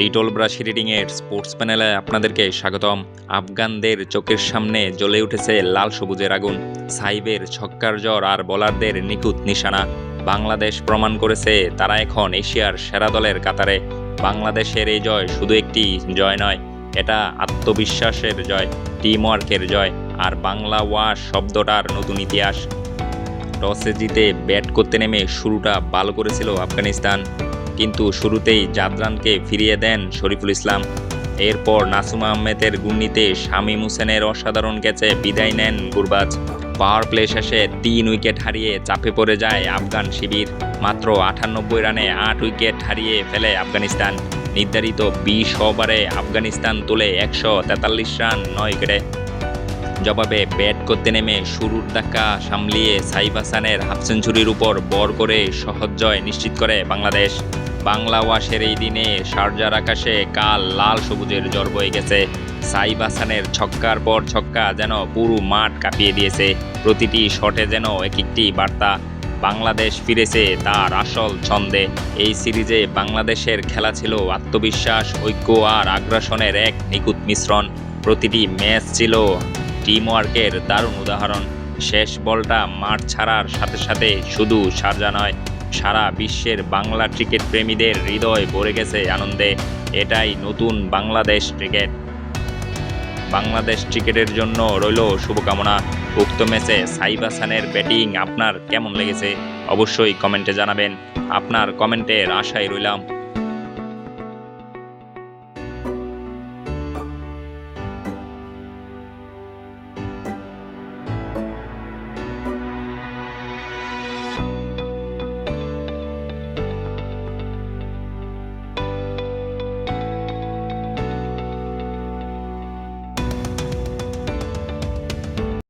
Little brush রিডিংয়ের sports প্যানেলে আপনাদেরকে স্বাগতম। আফগানদের চোখের সামনে জ্বলে উঠেছে লাল সবুজের আগুন। সাইবের ছক্কার জ্বর আর বোলারদের নিখুঁত নিশানা। বাংলাদেশ প্রমাণ করেছে তারা এখন এশিয়ার সেরা দলের কাতারে। বাংলাদেশের এই জয় শুধু একটি জয় নয়, এটা আত্মবিশ্বাসের জয় টিম ওয়ার্কের জয় আর বাংলা ওয়াশ শব্দটার নতুন ইতিহাস। টসে জিতে ব্যাট করতে নেমে শুরুটা ভালো করেছিল আফগানিস্তান। কিন্তু শুরুতেই জাদরানকে ফিরিয়ে দেন শরীফুল ইসলাম। এরপর নাসুম আহমেদের গুন্নিতে শামীম হোসেনের অসাধারণ ক্যাচে বিদায় নেন গুরবাজ। পাওয়ার প্লে শেষে তিন উইকেট হারিয়ে চাপে পড়ে যায় আফগান শিবির। মাত্র আটানব্বই রানে আট উইকেট হারিয়ে ফেলে আফগানিস্তান। নির্ধারিত বিশ ওভারে আফগানিস্তান তুলে একশো তেতাল্লিশ রান নয় উইকেটে জবাবে ব্যাট করতে নেমে শুরুর ধাক্কা সামলিয়ে সাইফ হাসানের হাফ সেঞ্চুরির উপর বর করে সহজ জয় নিশ্চিত করে বাংলাদেশ। বাংলা ওয়াশের এই দিনে শারজার আকাশে কাল লাল সবুজের জ্বর বয়ে গেছে। সাইফ হাসানের ছক্কার পর ছক্কা যেন পুরো মাঠ কাঁপিয়ে দিয়েছে। প্রতিটি শটে যেন এক একটি বার্তা, বাংলাদেশ ফিরেছে তার আসল ছন্দে। এই সিরিজে বাংলাদেশের খেলা ছিল আত্মবিশ্বাস, ঐক্য আর আগ্রাসনের এক নিখুঁত মিশ্রণ। প্রতিটি ম্যাচ ছিল টিম ওয়ার্কের দারুণ উদাহরণ। শেষ বলটা মাঠ ছাড়ার সাথে সাথে শুধু সারজা নয় সারা বিশ্বের বাংলা ক্রিকেট প্রেমীদের হৃদয় ভরে গেছে আনন্দে। এটাই নতুন বাংলাদেশ ক্রিকেট। বাংলাদেশ ক্রিকেটের জন্য রইল শুভকামনা। উক্ত ম্যাচে সাইব হাসানের ব্যাটিং আপনার কেমন লেগেছে? অবশ্যই কমেন্টে জানাবেন। আপনার কমেন্টের আশায় রইলাম।